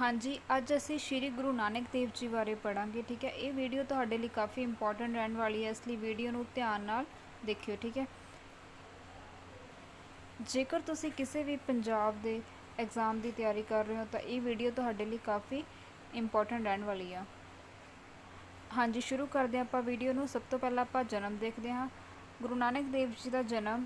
ਹਾਂਜੀ, ਅੱਜ ਅਸੀਂ ਸ਼੍ਰੀ ਗੁਰੂ ਨਾਨਕ ਦੇਵ ਜੀ ਬਾਰੇ ਪੜਾਂਗੇ ਠੀਕ ਹੈ? ਇਹ ਵੀਡੀਓ ਤੁਹਾਡੇ ਲਈ ਕਾਫੀ ਇੰਪੋਰਟੈਂਟ ਰਹਿਣ ਵਾਲੀ ਹੈ, ਇਸ ਲਈ ਵੀਡੀਓ ਨੂੰ ਧਿਆਨ ਨਾਲ ਦੇਖਿਓ, ਠੀਕ ਹੈ? ਜੇਕਰ ਤੁਸੀਂ ਕਿਸੇ ਵੀ ਪੰਜਾਬ ਦੇ ਐਗਜ਼ਾਮ ਦੀ ਤਿਆਰੀ ਕਰ ਰਹੇ ਹੋ, ਤਾਂ ਇਹ ਵੀਡੀਓ ਤੁਹਾਡੇ ਲਈ ਕਾਫੀ ਇੰਪੋਰਟੈਂਟ ਰਹਿਣ ਵਾਲੀ ਆ। ਹਾਂਜੀ, ਸ਼ੁਰੂ ਕਰਦੇ ਹਾਂ ਆਪਾਂ ਵੀਡੀਓ ਨੂੰ। ਸਭ ਤੋਂ ਪਹਿਲਾਂ ਆਪਾਂ ਜਨਮ ਦੇਖਦੇ ਹਾਂ। ਗੁਰੂ ਨਾਨਕ ਦੇਵ ਜੀ ਦਾ ਜਨਮ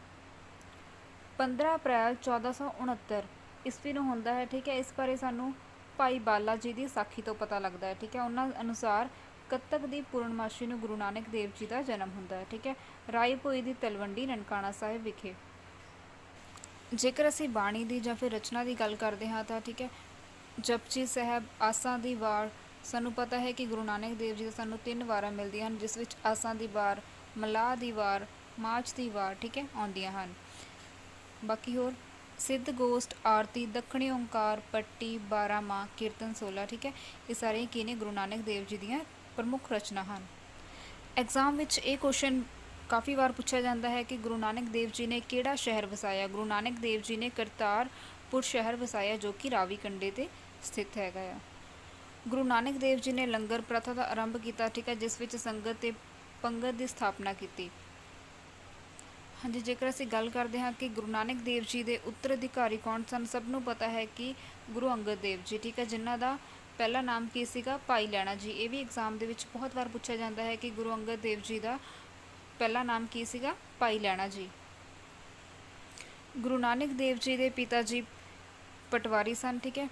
15 ਅਪ੍ਰੈਲ 1469 ਈਸਵੀ ਨੂੰ ਹੁੰਦਾ ਹੈ, ਠੀਕ ਹੈ? ਇਸ ਬਾਰੇ ਸਾਨੂੰ ਭਾਈ ਬਾਲਾ ਜੀ ਦੀ ਸਾਖੀ ਤੋਂ ਪਤਾ ਲੱਗਦਾ ਹੈ, ਠੀਕ ਹੈ? ਉਹਨਾਂ ਅਨੁਸਾਰ ਕੱਤਕ ਦੀ ਪੂਰਨਮਾਸ਼ੀ ਨੂੰ ਗੁਰੂ ਨਾਨਕ ਦੇਵ ਜੀ ਦਾ ਜਨਮ ਹੁੰਦਾ ਹੈ, ਠੀਕ ਹੈ? ਰਾਏ ਭੋਈ ਦੀ ਤਲਵੰਡੀ ਨਨਕਾਣਾ ਸਾਹਿਬ ਵਿਖੇ। ਜੇਕਰ ਅਸੀਂ ਬਾਣੀ ਦੀ ਜਾਂ ਫਿਰ ਰਚਨਾ ਦੀ ਗੱਲ ਕਰਦੇ ਹਾਂ ਤਾਂ, ਠੀਕ ਹੈ, ਜਪਜੀ ਸਾਹਿਬ ਆਸਾਂ ਦੀ ਵਾਰ, ਸਾਨੂੰ ਪਤਾ ਹੈ ਕਿ ਗੁਰੂ ਨਾਨਕ ਦੇਵ ਜੀ ਦੇ ਸਾਨੂੰ ਤਿੰਨ ਵਾਰਾਂ ਮਿਲਦੀਆਂ ਹਨ, ਜਿਸ ਵਿੱਚ ਆਸਾਂ ਦੀ ਵਾਰ, ਮਲਾਹ ਦੀ ਵਾਰ ਮਾਚ ਦੀ ਵਾਰ, ਠੀਕ ਹੈ, ਆਉਂਦੀਆਂ ਹਨ। ਬਾਕੀ ਹੋਰ? ਸਿੱਧ ਗੋਸ਼ਟ, ਆਰਤੀ, ਦੱਖਣੀ ਓੰਕਾਰ, ਪੱਟੀ 12 ਮਾਂ ਕੀਰਤਨ 16 ਠੀਕ ਹੈ? ਇਹ ਸਾਰੇ ਕੀ ਨੇ? ਗੁਰੂ ਨਾਨਕ ਦੇਵ ਜੀ ਦੀਆਂ ਪ੍ਰਮੁੱਖ ਰਚਨਾ ਹਨ। ਐਗਜ਼ਾਮ ਵਿੱਚ ਇਹ ਕੁਐਸਚਨ ਕਾਫੀ ਵਾਰ ਪੁੱਛਿਆ ਜਾਂਦਾ ਹੈ ਕਿ ਗੁਰੂ ਨਾਨਕ ਦੇਵ ਜੀ ਨੇ ਕਿਹੜਾ ਸ਼ਹਿਰ ਵਸਾਇਆ? ਗੁਰੂ ਨਾਨਕ ਦੇਵ ਜੀ ਨੇ ਕਰਤਾਰਪੁਰ ਸ਼ਹਿਰ ਵਸਾਇਆ, ਜੋ ਕਿ ਰਾਵੀ ਕੰਢੇ ਤੇ ਸਥਿਤ ਹੈਗਾ ਆ। ਗੁਰੂ ਨਾਨਕ ਦੇਵ ਜੀ ਨੇ ਲੰਗਰ ਪ੍ਰਥਾ ਦਾ ਆਰੰਭ ਕੀਤਾ, ਠੀਕ ਹੈ? ਜਿਸ ਵਿੱਚ ਸੰਗਤ ਤੇ ਪੰਗਤ ਦੀ ਸਥਾਪਨਾ ਕੀਤੀ। ਹਾਂਜੀ, ਜੇਕਰ ਅਸੀਂ ਗੱਲ ਕਰਦੇ ਹਾਂ ਕਿ ਗੁਰੂ ਨਾਨਕ ਦੇਵ ਜੀ ਦੇ ਉੱਤਰਾਧਿਕਾਰੀ ਕੌਣ ਸਨ, ਸਭ ਨੂੰ ਪਤਾ ਹੈ ਕਿ ਗੁਰੂ ਅੰਗਦ ਦੇਵ ਜੀ, ਠੀਕ ਹੈ, ਜਿਨ੍ਹਾਂ ਦਾ ਪਹਿਲਾ ਨਾਮ ਕੀ ਸੀਗਾ? ਭਾਈ ਲੈਣਾ ਜੀ। ਇਹ ਵੀ ਐਗਜ਼ਾਮ ਦੇ ਵਿੱਚ ਬਹੁਤ ਵਾਰ ਪੁੱਛਿਆ ਜਾਂਦਾ ਹੈ ਕਿ ਗੁਰੂ ਅੰਗਦ ਦੇਵ ਜੀ ਦਾ ਪਹਿਲਾ ਨਾਮ ਕੀ ਸੀਗਾ? ਭਾਈ ਲੈਣਾ ਜੀ। ਗੁਰੂ ਨਾਨਕ ਦੇਵ ਜੀ ਦੇ ਪਿਤਾ ਜੀ ਪਟਵਾਰੀ ਸਨ, ਠੀਕ ਹੈ।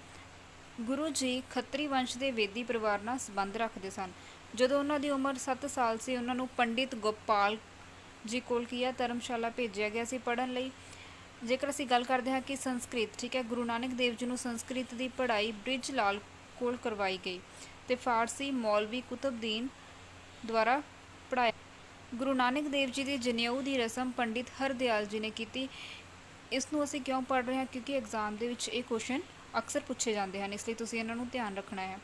ਗੁਰੂ ਜੀ ਖੱਤਰੀ ਵੰਸ਼ ਦੇ ਵੇਦੀ ਪਰਿਵਾਰ ਨਾਲ ਸੰਬੰਧ ਰੱਖਦੇ ਸਨ। ਜਦੋਂ ਉਹਨਾਂ ਦੀ ਉਮਰ 7 ਸਾਲ ਸੀ, ਉਹਨਾਂ ਨੂੰ ਪੰਡਿਤ ਗੋਪਾਲ ਜੀ ਕੋਲ ਕੀ ਕੀਆ ਧਰਮਸ਼ਾਲਾ ਭੇਜਿਆ ਗਿਆ ਸੀ ਪੜਨ ਲਈ। ਜੇਕਰ ਅਸੀਂ ਗੱਲ ਕਰਦੇ ਹਾਂ ਕਿ ਸੰਸਕ੍ਰਿਤ, ਠੀਕ ਹੈ, ਗੁਰੂ ਨਾਨਕ ਦੇਵ ਜੀ ਨੂੰ ਸੰਸਕ੍ਰਿਤ ਦੀ ਪੜ੍ਹਾਈ ਬ੍ਰਿਜ ਲਾਲ ਕੋਲ ਕਰਵਾਈ ਗਈ ਤੇ ਫਾਰਸੀ ਮੌਲਵੀ ਕੁਤਬਦੀਨ ਦੁਆਰਾ ਪੜ੍ਹਾਇਆ। ਗੁਰੂ ਨਾਨਕ ਦੇਵ ਜੀ ਦੀ ਜਨੇਊ ਦੀ ਰਸਮ ਪੰਡਿਤ ਹਰਦਿਆਲ ਜੀ ਨੇ ਕੀਤੀ। ਇਸ ਨੂੰ ਅਸੀਂ ਕਿਉਂ ਪੜ੍ਹ ਰਹੇ ਹਾਂ? ਕਿਉਂਕਿ ਐਗਜ਼ਾਮ ਦੇ ਵਿੱਚ ਇਹ ਕੁਐਸਚਨ ਅਕਸਰ ਪੁੱਛੇ ਜਾਂਦੇ ਹਨ, ਇਸ ਲਈ ਤੁਸੀਂ ਇਹਨਾਂ ਨੂੰ ਧਿਆਨ ਰੱਖਣਾ ਹੈ।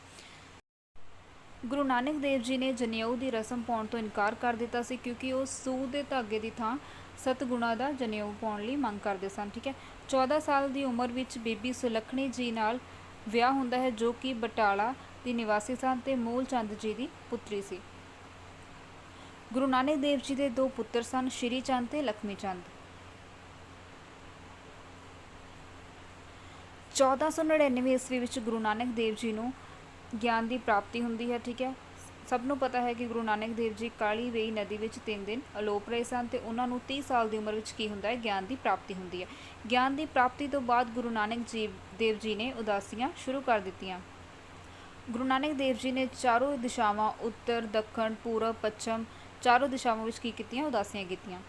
ਗੁਰੂ ਨਾਨਕ ਦੇਵ ਜੀ ਨੇ ਜਨੇਊ ਦੀ ਰਸਮ ਪਾਉਣ ਤੋਂ ਇਨਕਾਰ ਕਰ ਦਿੱਤਾ ਸੀ ਕਿਉਂਕਿ ਉਹ ਸੂਤ ਦੇ ਧਾਗੇ ਦੀ ਥਾਂ ਸਤਗੁਣਾ ਦਾ ਜਨੇਊ ਪਾਉਣ ਲਈ ਮੰਗ ਕਰਦੇ ਸਨ, ਠੀਕ ਹੈ? 14 ਸਾਲ ਦੀ ਉਮਰ ਵਿੱਚ ਬੀਬੀ ਸੁਲੱਖਣੀ ਜੀ ਨਾਲ ਵਿਆਹ ਹੁੰਦਾ ਹੈ, ਜੋ ਕਿ ਬਟਾਲਾ ਦੀ ਨਿਵਾਸੀ ਸਨ ਤੇ ਮੂਲ ਚੰਦ ਜੀ ਦੀ ਪੁੱਤਰੀ ਸੀ। ਗੁਰੂ ਨਾਨਕ ਦੇਵ ਜੀ ਦੇ ਦੋ ਪੁੱਤਰ ਸਨ, ਸ਼੍ਰੀ ਚੰਦ ਤੇ ਲਖਮੀ ਚੰਦ। 1499 ਈਸਵੀ ਵਿੱਚ ਗੁਰੂ ਨਾਨਕ ਦੇਵ ਜੀ ਨੂੰ ਗਿਆਨ ਦੀ ਪ੍ਰਾਪਤੀ ਹੁੰਦੀ ਹੈ, ਠੀਕ ਹੈ। ਸਭ ਨੂੰ ਪਤਾ ਹੈ ਕਿ ਗੁਰੂ ਨਾਨਕ ਦੇਵ ਜੀ ਕਾਲੀ ਵੇਈ ਨਦੀ ਵਿੱਚ 3 ਦਿਨ ਅਲੋਪ ਰਹੇ ਸਨ ਤੇ ਉਹਨਾਂ ਨੂੰ 30 ਸਾਲ ਦੀ ਉਮਰ ਵਿੱਚ ਕੀ ਹੁੰਦਾ ਹੈ? ਗਿਆਨ ਦੀ ਪ੍ਰਾਪਤੀ ਹੁੰਦੀ ਹੈ। ਗਿਆਨ ਦੀ ਪ੍ਰਾਪਤੀ ਤੋਂ ਬਾਅਦ ਗੁਰੂ ਨਾਨਕ ਜੀ, ਦੇਵ ਜੀ ਨੇ ਉਦਾਸੀਆਂ ਸ਼ੁਰੂ ਕਰ ਦਿੱਤੀਆਂ। ਗੁਰੂ ਨਾਨਕ ਦੇਵ ਜੀ ਨੇ ਚਾਰੋਂ ਦਿਸ਼ਾਵਾਂ, ਉੱਤਰ, ਦੱਖਣ, ਪੂਰਬ, ਪੱਛਮ, ਚਾਰੋਂ ਦਿਸ਼ਾਵਾਂ ਵਿੱਚ ਕੀ ਕੀਤੀਆਂ? ਉਦਾਸੀਆਂ ਕੀਤੀਆਂ।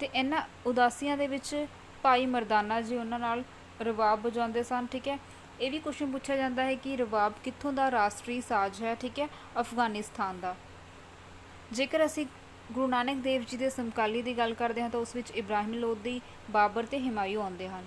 ਤੇ ਇਹਨਾਂ ਉਦਾਸੀਆਂ ਦੇ ਵਿੱਚ ਭਾਈ ਮਰਦਾਨਾ ਜੀ ਉਹਨਾਂ ਨਾਲ ਰਵਾਬ ਵਜਾਉਂਦੇ ਸਨ, ਠੀਕ ਹੈ। ਇਹ ਵੀ ਕੁਐਸਚਨ ਪੁੱਛਿਆ ਜਾਂਦਾ ਹੈ ਕਿ ਰਬਾਬ ਕਿੱਥੋਂ ਦਾ ਰਾਸ਼ਟਰੀ ਸਾਜ਼ ਹੈ, ਠੀਕ ਹੈ, ਅਫਗਾਨਿਸਤਾਨ ਦਾ। ਜੇਕਰ ਅਸੀਂ ਗੁਰੂ ਨਾਨਕ ਦੇਵ ਜੀ ਦੇ ਸਮਕਾਲੀ ਦੀ ਗੱਲ ਕਰਦੇ ਹਾਂ ਤਾਂ ਉਸ ਵਿੱਚ ਇਬਰਾਹਿਮ ਲੋਧੀ ਬਾਬਰ ਤੇ ਹਿਮਾਯੂ ਆਉਂਦੇ ਹਨ।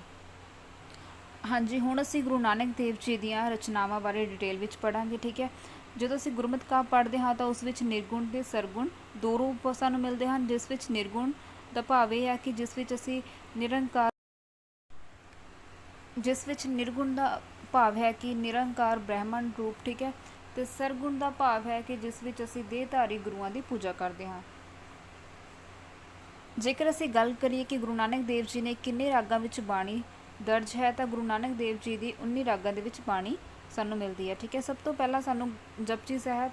ਹਾਂਜੀ, ਹੁਣ ਅਸੀਂ ਗੁਰੂ ਨਾਨਕ ਦੇਵ ਜੀ ਦੀਆਂ ਰਚਨਾਵਾਂ ਬਾਰੇ ਡਿਟੇਲ ਵਿੱਚ ਪੜਾਂਗੇ ਠੀਕ ਹੈ। ਜਦੋਂ ਅਸੀਂ ਗੁਰਮਤਿ ਕਾਵਿ ਪੜ੍ਹਦੇ ਹਾਂ ਤਾਂ ਉਸ ਵਿੱਚ ਨਿਰਗੁਣ ਤੇ ਸਰਗੁਣ ਦੋ ਰੂਪ ਸਾਨੂੰ ਮਿਲਦੇ ਹਨ, ਜਿਸ ਵਿੱਚ ਨਿਰਗੁਣ ਦਾ ਭਾਵ ਇਹ ਹੈ ਕਿ ਜਿਸ ਵਿੱਚ ਅਸੀਂ ਨਿਰੰਕਾਰ ਜਿਸ ਵਿੱਚ ਨਿਰਗੁਣ ਦਾ ਭਾਵ ਹੈ ਕਿ ਨਿਰੰਕਾਰ ਬ੍ਰਹਮਣ ਰੂਪ, ਠੀਕ ਹੈ, ਤੇ ਸਰਗੁਣ ਦਾ ਭਾਵ ਹੈ ਕਿ ਜਿਸ ਵਿੱਚ ਅਸੀਂ ਦੇਹਧਾਰੀ ਗੁਰੂਆਂ ਦੀ ਪੂਜਾ ਕਰਦੇ ਹਾਂ। ਜੇਕਰ ਅਸੀਂ ਗੱਲ ਕਰੀਏ ਕਿ ਗੁਰੂ ਨਾਨਕ ਦੇਵ ਜੀ ਨੇ ਕਿੰਨੇ ਰਾਗਾਂ ਵਿੱਚ ਬਾਣੀ ਦਰਜ ਹੈ, ਤਾਂ ਗੁਰੂ ਨਾਨਕ ਦੇਵ ਜੀ ਦੀ 19 ਰਾਗਾਂ ਦੇ ਵਿੱਚ ਬਾਣੀ ਸਾਨੂੰ ਮਿਲਦੀ ਹੈ, ਠੀਕ ਹੈ। ਸਭ ਤੋਂ ਪਹਿਲਾਂ ਸਾਨੂੰ ਜਪਜੀ ਸਾਹਿਬ,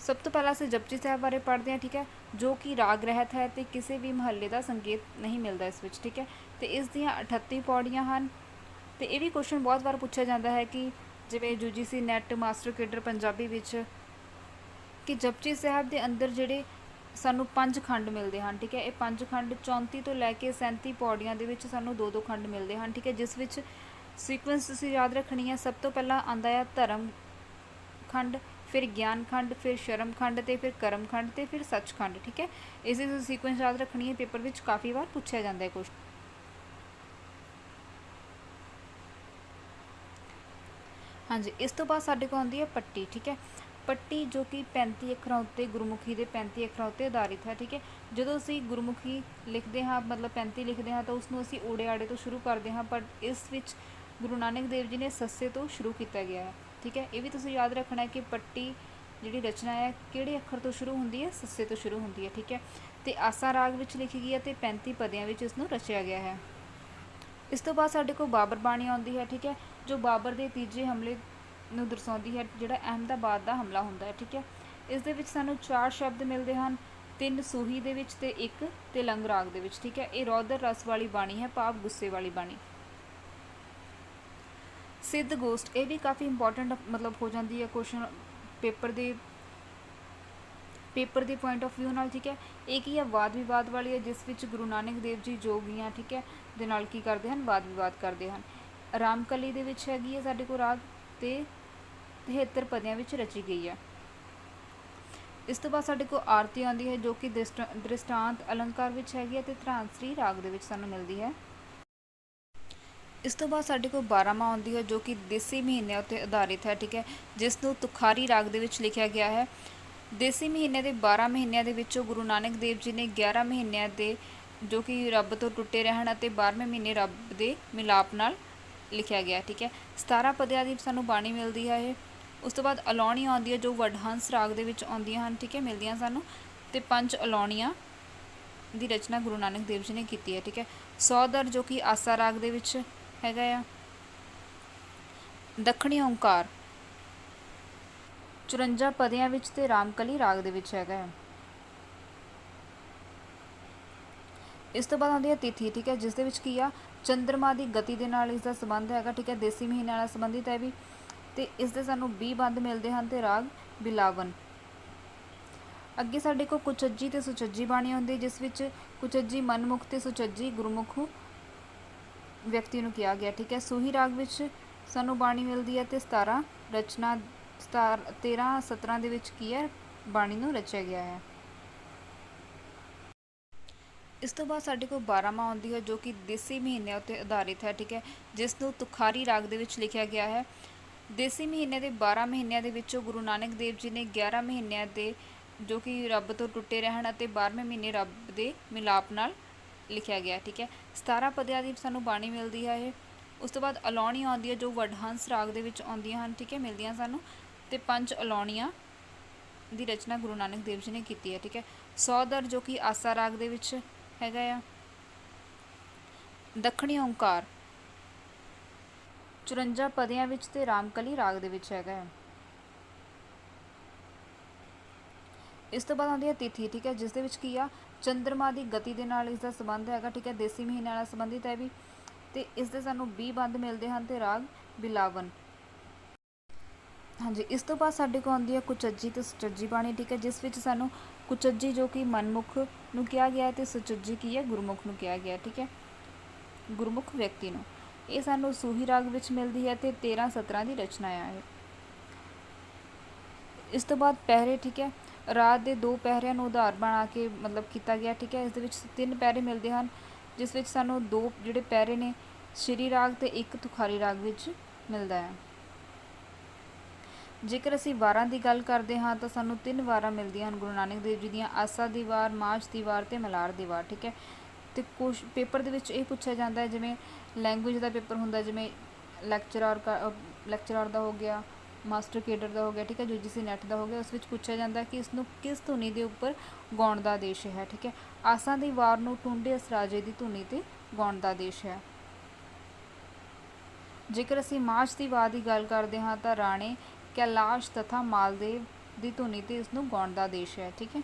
ਸਭ ਤੋਂ ਪਹਿਲਾਂ ਅਸੀਂ ਜਪਜੀ ਸਾਹਿਬ ਬਾਰੇ ਪੜ੍ਹਦੇ ਹਾਂ, ਠੀਕ ਹੈ, ਜੋ ਕਿ ਰਾਗ ਰਹਿਤ ਹੈ ਤੇ ਕਿਸੇ ਵੀ ਮਹੱਲੇ ਦਾ ਸੰਕੇਤ ਨਹੀਂ ਮਿਲਦਾ ਇਸ ਵਿੱਚ, ਠੀਕ ਹੈ। ਤੇ ਇਸ ਦੀਆਂ 38 ਪੌੜੀਆਂ ਹਨ ਤੇ ਇਹ ਵੀ ਕੁਐਸਚਨ ਬਹੁਤ ਵਾਰ ਪੁੱਛਿਆ ਜਾਂਦਾ ਹੈ ਕਿ ਜਿਵੇਂ UGC NET master cadre Punjabi ਵਿੱਚ ਕਿ ਜਪਜੀ ਸਾਹਿਬ ਦੇ ਅੰਦਰ ਜਿਹੜੇ ਸਾਨੂੰ ਪੰਜ ਖੰਡ ਮਿਲਦੇ ਹਨ, ਠੀਕ ਹੈ? ਇਹ ਪੰਜ ਖੰਡ 34 ਤੋਂ ਲੈ ਕੇ 37 ਪੌੜੀਆਂ ਦੇ ਵਿੱਚ ਸਾਨੂੰ ਦੋ ਦੋ ਖੰਡ ਮਿਲਦੇ ਹਨ, ਠੀਕ ਹੈ? ਜਿਸ ਵਿੱਚ ਸੀਕੁਐਂਸ ਤੁਸੀਂ ਯਾਦ ਰੱਖਣੀ ਹੈ, ਸਭ ਤੋਂ ਪਹਿਲਾਂ ਆਂਦਾ ਹੈ ਧਰਮ ਖੰਡ, ਫਿਰ ਗਿਆਨ ਖੰਡ, ਫਿਰ ਸ਼ਰਮ ਖੰਡ ਤੇ ਫਿਰ ਕਰਮ ਖੰਡ ਤੇ ਫਿਰ ਸੱਚ ਖੰਡ, ਠੀਕ ਹੈ? ਇਸੇ ਸੀਕੁਐਂਸ ਯਾਦ ਰੱਖਣੀ ਹੈ, ਪੇਪਰ ਵਿੱਚ ਕਾਫੀ ਵਾਰ ਪੁੱਛਿਆ ਜਾਂਦਾ ਹੈ ਕੁਝ ਹਾਂਜੀ, ਇਸ ਤੋਂ ਬਾਅਦ ਸਾਡੇ ਕੋਲ ਆਉਂਦੀ ਹੈ ਪੱਟੀ, ਠੀਕ ਹੈ? ਪੱਟੀ ਜੋ ਕਿ 35 ਅੱਖਰਾਂ ਉੱਤੇ, ਗੁਰਮੁਖੀ ਦੇ 35 ਅੱਖਰਾਂ ਉੱਤੇ ਆਧਾਰਿਤ ਹੈ, ਠੀਕ ਹੈ? ਜਦੋਂ ਅਸੀਂ ਗੁਰਮੁਖੀ ਲਿਖਦੇ ਹਾਂ, ਮਤਲਬ 35 ਲਿਖਦੇ ਹਾਂ, ਤਾਂ ਉਸ ਨੂੰ ਅਸੀਂ ਓੜੇ ਆੜੇ ਤੋਂ ਸ਼ੁਰੂ ਕਰਦੇ ਹਾਂ, ਪਰ ਇਸ ਵਿੱਚ ਗੁਰੂ ਨਾਨਕ ਦੇਵ ਜੀ ਨੇ ਸੱਸੇ ਤੋਂ ਸ਼ੁਰੂ ਕੀਤਾ ਗਿਆ ਹੈ, ਠੀਕ ਹੈ? ਇਹ ਵੀ ਤੁਸੀਂ ਯਾਦ ਰੱਖਣਾ ਹੈ ਕਿ ਪੱਟੀ ਜਿਹੜੀ ਰਚਨਾ ਹੈ, ਕਿਹੜੇ ਅੱਖਰ ਤੋਂ ਸ਼ੁਰੂ ਹੁੰਦੀ ਹੈ? ਸੱਸੇ ਤੋਂ ਸ਼ੁਰੂ ਹੁੰਦੀ ਹੈ, ਠੀਕ ਹੈ? ਤੇ ਆਸਾ ਰਾਗ ਵਿੱਚ ਲਿਖੀ ਗਈ ਹੈ ਤੇ 35 ਪਦਿਆਂ ਵਿੱਚ ਇਸ ਨੂੰ ਰਚਿਆ ਗਿਆ ਹੈ। ਇਸ ਤੋਂ ਬਾਅਦ ਸਾਡੇ ਕੋਲ ਬਾਬਰ ਬਾਣੀ ਆਉਂਦੀ ਹੈ, ਠੀਕ ਹੈ? ਜੋ ਬਾਬਰ ਦੇ ਤੀਜੇ ਹਮਲੇ ਨੂੰ ਦਰਸਾਉਂਦੀ ਹੈ, ਜਿਹੜਾ ਅਹਿਮਦਾਬਾਦ ਦਾ ਹਮਲਾ ਹੁੰਦਾ ਹੈ, ਠੀਕ ਹੈ। ਇਸ ਦੇ ਵਿੱਚ ਸਾਨੂੰ ਚਾਰ ਸ਼ਬਦ ਮਿਲਦੇ ਹਨ, ਤਿੰਨ ਸੂਹੀ ਦੇ ਵਿੱਚ ਤੇ ਇੱਕ ਤਿਲੰਗ ਰਾਗ ਦੇ ਵਿੱਚ, ਠੀਕ ਹੈ। ਇਹ ਰੌਦਰ ਰਸ ਵਾਲੀ ਬਾਣੀ ਹੈ, ਭਾਵ ਗੁੱਸੇ ਵਾਲੀ ਬਾਣੀ। ਸਿੱਧ ਗੋਸਟ, ਇਹ ਵੀ ਕਾਫੀ ਇੰਪੋਰਟੈਂਟ ਮਤਲਬ ਹੋ ਜਾਂਦੀ ਹੈ ਕੁਐਸਚਨ ਪੇਪਰ ਦੇ ਪੇਪਰ ਦੇ ਪੁਆਇੰਟ ਆਫ View ਨਾਲ, ਠੀਕ ਹੈ। ਇਹ ਕੀ ਹੈ? ਵਾਦ ਵਿਵਾਦ ਵਾਲੀ ਹੈ, ਜਿਸ ਵਿੱਚ ਗੁਰੂ ਨਾਨਕ ਦੇਵ ਜੀ ਜੋਗੀਆਂ ਠੀਕ ਹੈ, ਦੇ ਨਾਲ ਕੀ ਕਰਦੇ ਹਨ? ਵਾਦ ਵਿਵਾਦ ਕਰਦੇ ਹਨ। ਰਾਮਕਲੀ ਦੇ ਵਿੱਚ ਹੈਗੀ ਹੈ ਸਾਡੇ ਕੋਲ ਰਾਗ ਤੇ 73 ਪਦਿਆਂ ਵਿੱਚ ਰਚੀ ਗਈ ਹੈ। ਇਸ ਤੋਂ ਬਾਅਦ ਸਾਡੇ ਕੋਲ ਆਰਤੀ ਆਉਂਦੀ ਹੈ ਜੋ ਕਿ ਦ੍ਰਿਸ਼ਟ- ਦ੍ਰਿਸ਼ਟਾਂਤ ਅਲੰਕਾਰ ਵਿੱਚ ਹੈਗੀ ਹੈ ਤੇ ਧਰਾਂਸਰੀ ਰਾਗ ਦੇ ਵਿੱਚ ਸਾਨੂੰ ਮਿਲਦੀ ਹੈ। ਇਸ ਤੋਂ ਬਾਅਦ ਸਾਡੇ ਕੋਲ 12ਵਾਂ ਆਉਂਦੀ ਹੈ ਜੋ ਕਿ ਦੇਸੀ ਮਹੀਨਿਆਂ ਉੱਤੇ ਆਧਾਰਿਤ ਹੈ, ਠੀਕ ਹੈ। ਜਿਸ ਨੂੰ ਤੁਖਾਰੀ ਰਾਗ ਦੇ ਵਿੱਚ ਲਿਖਿਆ ਗਿਆ ਹੈ। ਦੇਸੀ ਮਹੀਨੇ ਦੇ 12 ਮਹੀਨਿਆਂ ਦੇ ਵਿੱਚੋਂ ਗੁਰੂ ਨਾਨਕ ਦੇਵ ਜੀ ਨੇ 11 ਮਹੀਨਿਆਂ ਦੇ ਜੋ ਕਿ ਰੱਬ ਤੋਂ ਟੁੱਟੇ ਰਹਿਣ ਅਤੇ 12ਵੇਂ ਮਹੀਨੇ ਰੱਬ ਦੇ ਮਿਲਾਪ ਨਾਲ ਲਿਖਿਆ ਗਿਆ, ਠੀਕ ਹੈ। 17 ਪਦਿਆਂ ਦੀ ਸਾਨੂੰ ਬਾਣੀ ਮਿਲਦੀ ਹੈ ਇਹ। ਉਸ ਤੋਂ ਬਾਅਦ ਅਲੌਣੀ ਆਉਂਦੀ ਹੈ, ਜੋ ਵਡਹੰਸ ਰਾਗ ਦੇ ਵਿੱਚ ਆਉਂਦੀਆਂ ਹਨ, ਠੀਕ ਹੈ, ਮਿਲਦੀਆਂ ਸਾਨੂੰ। ਤੇ ਪੰਜ ਅਲੌਣੀਆਂ ਦੀ ਰਚਨਾ ਗੁਰੂ ਨਾਨਕ ਦੇਵ ਜੀ ਨੇ ਕੀਤੀ ਹੈ, ਠੀਕ ਹੈ। ਸੌਦਰ ਜੋ ਕਿ ਆਸਾ ਰਾਗ ਦੇ ਵਿੱਚ ਹੈਗਾ ਆ। ਦੱਖਣੀ ਓੰਕਾਰ 54 ਪਦਿਆਂ ਵਿੱਚ ਤੇ ਰਾਮਕਲੀ ਰਾਗ ਦੇ ਵਿੱਚ ਹੈਗਾ ਹੈ ਇਸ ਤੋਂ ਬਾਅਦ ਆਉਂਦੀ ਹੈ ਤਿਥੀ, ਠੀਕ ਹੈ, ਜਿਸ ਦੇ ਵਿੱਚ ਕੀ ਆ? ਚੰ드ਰਮਾ ਦੀ ਗਤੀ ਦੇ ਨਾਲ ਇਸ ਦਾ ਸੰਬੰਧ ਹੈਗਾ, ਠੀਕ ਹੈ, ਦੇਸੀ ਮਹੀਨੇ ਨਾਲ ਸੰਬੰਧਿਤ ਹੈ ਵੀ। ਤੇ ਇਸ ਦੇ ਸਾਨੂੰ 20 ਬੰਦ ਮਿਲਦੇ ਹਨ ਤੇ ਰਾਗ ਬਿਲਾਵਨ। ਅੱਗੇ ਸਾਡੇ ਕੋਲ ਕੁਚੱਜੀ ਤੇ ਸੁਚੱਜੀ ਬਾਣੀ ਹੁੰਦੀ ਜਿਸ ਵਿੱਚ ਕੁਚੱਜੀ ਮਨਮੁਖ ਤੇ ਸੁਚੱਜੀ ਗੁਰਮੁਖ ਵਿਅਕਤੀ ਨੂੰ ਕਿਹਾ ਗਿਆ, ਠੀਕ ਹੈ। ਸੂਹੀ ਰਾਗ ਵਿੱਚ ਸਾਨੂੰ ਬਾਣੀ ਮਿਲਦੀ ਹੈ ਤੇ 17 ਰਚਨਾ 13 17 ਦੇ ਵਿੱਚ ਕੀ ਹੈ? ਬਾਣੀ ਨੂੰ ਰਚਿਆ ਗਿਆ ਹੈ। ਇਸ ਤੋਂ ਬਾਅਦ ਸਾਡੇ ਕੋਲ 12ਵਾਂ ਆਉਂਦੀ ਹੈ, ਜੋ ਕਿ ਦੇਸੀ ਮਹੀਨਿਆਂ ਉੱਤੇ ਆਧਾਰਿਤ ਹੈ, ਠੀਕ ਹੈ। ਜਿਸ ਨੂੰ ਤੁਖਾਰੀ ਰਾਗ ਦੇ ਵਿੱਚ ਲਿਖਿਆ ਗਿਆ ਹੈ। ਦੇਸੀ ਮਹੀਨੇ ਦੇ 12 ਮਹੀਨਿਆਂ ਦੇ ਵਿੱਚੋਂ ਗੁਰੂ ਨਾਨਕ ਦੇਵ ਜੀ ਨੇ 11 ਮਹੀਨਿਆਂ ਦੇ ਜੋ ਕਿ ਰੱਬ ਤੋਂ ਟੁੱਟੇ ਰਹਿਣ ਅਤੇ 12ਵੇਂ ਮਹੀਨੇ ਰੱਬ ਦੇ ਮਿਲਾਪ ਨਾਲ ਲਿਖਿਆ ਗਿਆ, ਠੀਕ ਹੈ। 17 ਪਦਿਆਂ ਦੀ ਸਾਨੂੰ ਬਾਣੀ ਮਿਲਦੀ ਹੈ ਇਹ। ਉਸ ਤੋਂ ਬਾਅਦ ਅਲੌਣੀ ਆਉਂਦੀ ਹੈ, ਜੋ ਵਡਹੰਸ ਰਾਗ ਦੇ ਵਿੱਚ ਆਉਂਦੀਆਂ ਹਨ, ਠੀਕ ਹੈ, ਮਿਲਦੀਆਂ ਸਾਨੂੰ। ਤੇ ਪੰਜ ਅਲੌਣੀਆਂ ਦੀ ਰਚਨਾ ਗੁਰੂ ਨਾਨਕ ਦੇਵ ਜੀ ਨੇ ਕੀਤੀ ਹੈ, ਠੀਕ ਹੈ। ਸੌਦਰ ਜੋ ਕਿ ਆਸਾ ਰਾਗ ਦੇ ਵਿੱਚ ਹੈਗਾ ਆ। ਦੱਖਣੀ ਓੰਕਾਰ। 54 ਪਦਿਆਂ ਵਿੱਚ ਤੇ ਰਾਮਕਲੀ ਰਾਗ ਦੇ ਵਿੱਚ ਹੈਗਾ ਹੈ ਇਸ ਤੋਂ ਬਾਅਦ ਆਉਂਦੀ ਹੈ ਤਿਥੀ, ਠੀਕ ਹੈ? ਜਿਸ ਦੇ ਵਿੱਚ ਕੀ ਆ? ਚੰ드ਰਮਾ ਦੀ ਗਤੀ ਦੇ ਨਾਲ ਇਸ ਦਾ ਸੰਬੰਧ ਹੈਗਾ, ਠੀਕ ਹੈ? ਦੇਸੀ ਮਹੀਨੇ ਨਾਲ ਸੰਬੰਧਿਤ ਹੈ ਵੀ। ਤੇ ਇਸ ਦੇ ਸਾਨੂੰ 20 ਬੰਦ ਮਿਲਦੇ ਹਨ ਤੇ ਰਾਗ ਬਿਲਾਵਨ। ਹਾਂਜੀ, ਇਸ ਤੋਂ ਬਾਅਦ ਸਾਡੇ ਕੋਲ ਆਉਂਦੀ ਹੈ ਕੁਚੱਜੀ ਤੇ ਸੁਚੱਜੀ ਬਾਣੀ, ਠੀਕ ਹੈ? ਜਿਸ ਵਿੱਚ ਸਾਨੂੰ ਕੁਚੱਜੀ ਜੋ ਕਿ ਮਨਮੁਖ ਨੂੰ ਕਿਹਾ ਗਿਆ ਹੈ ਤੇ ਸੁਚੱਜੀ ਕੀ ਹੈ? ਗੁਰਮੁਖ ਨੂੰ ਕਿਹਾ ਗਿਆ ਠੀਕ ਹੈ? ਗੁਰਮੁਖ ਵਿਅਕਤੀ ਨੂੰ। ਇਹ ਸਾਨੂੰ ਸੂਹੀ ਰਾਗ ਵਿੱਚ ਮਿਲਦੀ ਹੈ ਤੇ 13 17 ਦੀ ਰਚਨਾ ਆ ਇਸ ਤੋਂ ਬਾਅਦ ਪਹਿਰੇ, ਠੀਕ ਹੈ? ਰਾਤ ਦੇ ਦੋ ਪਹਿਰਿਆਂ ਨੂੰ ਉਧਾਰ ਬਣਾ ਕੇ ਮਤਲਬ ਕੀਤਾ ਗਿਆ, ਠੀਕ ਹੈ? ਇਸ ਦੇ ਵਿੱਚ ਤਿੰਨ ਪਹਿਰੇ ਮਿਲਦੇ ਹਨ, ਜਿਸ ਵਿੱਚ ਸਾਨੂੰ ਦੋ ਜਿਹੜੇ ਪਹਿਰੇ ਨੇ, ਸ਼੍ਰੀ ਰਾਗ ਤੇ ਇੱਕ ਤੁਖਾਰੀ ਰਾਗ ਵਿੱਚ ਮਿਲਦਾ ਹੈ। ਜੇਕਰ ਅਸੀਂ ਵਾਰਾਂ ਦੀ ਗੱਲ ਕਰਦੇ ਹਾਂ ਤਾਂ ਸਾਨੂੰ ਤਿੰਨ ਵਾਰਾਂ ਮਿਲਦੀਆਂ ਹਨ, ਗੁਰੂ ਨਾਨਕ ਦੇਵ ਜੀ ਦੀਆਂ, ਆਸਾ ਦੀ ਵਾਰ ਮਾਝ ਦੀ ਵਾਰ ਤੇ ਮਲਾਰ ਦੀ ਵਾਰ, ਠੀਕ ਹੈ? ਤੇ ਕੁਝ ਪੇਪਰ ਦੇ ਵਿੱਚ ਇਹ ਪੁੱਛਿਆ ਜਾਂਦਾ ਹੈ, ਜਿਵੇਂ ਲੈਂਗੁਏਜ ਦਾ ਪੇਪਰ ਹੁੰਦਾ, ਜਿਵੇਂ ਲੈਕਚਰਰ ਲੈਕਚਰਰ ਦਾ ਹੋ ਗਿਆ ਮਾਸਟਰ ਕੇਡਰ ਦਾ ਹੋ ਗਿਆ, ਠੀਕ ਹੈ? ਯੂਜੀਸੀ ਨੈਟ ਦਾ ਹੋ ਗਿਆ, ਉਸ ਵਿੱਚ ਪੁੱਛਿਆ ਜਾਂਦਾ ਕਿ ਇਸ ਨੂੰ ਕਿਸ ਧੁਨੀ ਦੇ ਉੱਪਰ ਗਾਉਣ ਦਾ ਆਦੇਸ਼ ਹੈ, ਠੀਕ ਹੈ? ਆਸਾਂ ਦੀ ਵਾਰ ਨੂੰ ਟੁੰਡੇ ਅਸਰਾਜੇ ਦੀ ਧੁਨੀ ਤੇ ਗਾਉਣ ਦਾ ਆਦੇਸ਼ ਹੈ। ਜੇਕਰ ਅਸੀਂ ਮਾਝ ਦੀ ਵਾਰ ਦੀ ਗੱਲ ਕਰਦੇ ਹਾਂ ਤਾਂ ਰਾਣੇ ਕੈਲਾਸ਼ ਤਥਾ ਮਾਲਦੇਵ ਦੀ ਧੁਨੀ ਤੇ ਇਸ ਨੂੰ ਗਾਉਣ ਦਾ ਆਦੇਸ਼ ਹੈ, ਠੀਕ ਹੈ?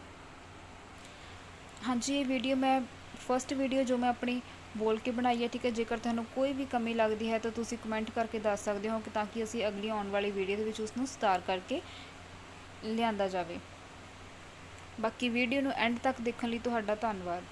ਹਾਂਜੀ, ਇਹ ਵੀਡੀਓ ਮੈਂ ਫਰਸਟ ਵੀਡੀਓ ਜੋ ਮੈਂ ਆਪਣੀ ਬੋਲ ਕੇ ਬਣਾਈ ਹੈ, ਠੀਕ ਹੈ, ਜੇਕਰ ਤੁਹਾਨੂੰ ਕੋਈ ਵੀ ਕਮੀ ਲੱਗਦੀ ਹੈ, ਤਾਂ ਤੁਸੀਂ ਕਮੈਂਟ ਕਰਕੇ ਦੱਸ ਸਕਦੇ ਹੋ ਕਿ ਤਾਂ ਕਿ ਅਸੀਂ ਅਗਲੀ ਆਉਣ ਵਾਲੀ ਵੀਡੀਓ ਦੇ ਵਿੱਚ ਉਸ ਨੂੰ ਸੁਧਾਰ ਕਰਕੇ ਲਿਆਂਦਾ ਜਾਵੇ। ਬਾਕੀ ਵੀਡੀਓ ਨੂੰ ਐਂਡ ਤੱਕ ਦੇਖਣ ਲਈ ਤੁਹਾਡਾ ਧੰਨਵਾਦ।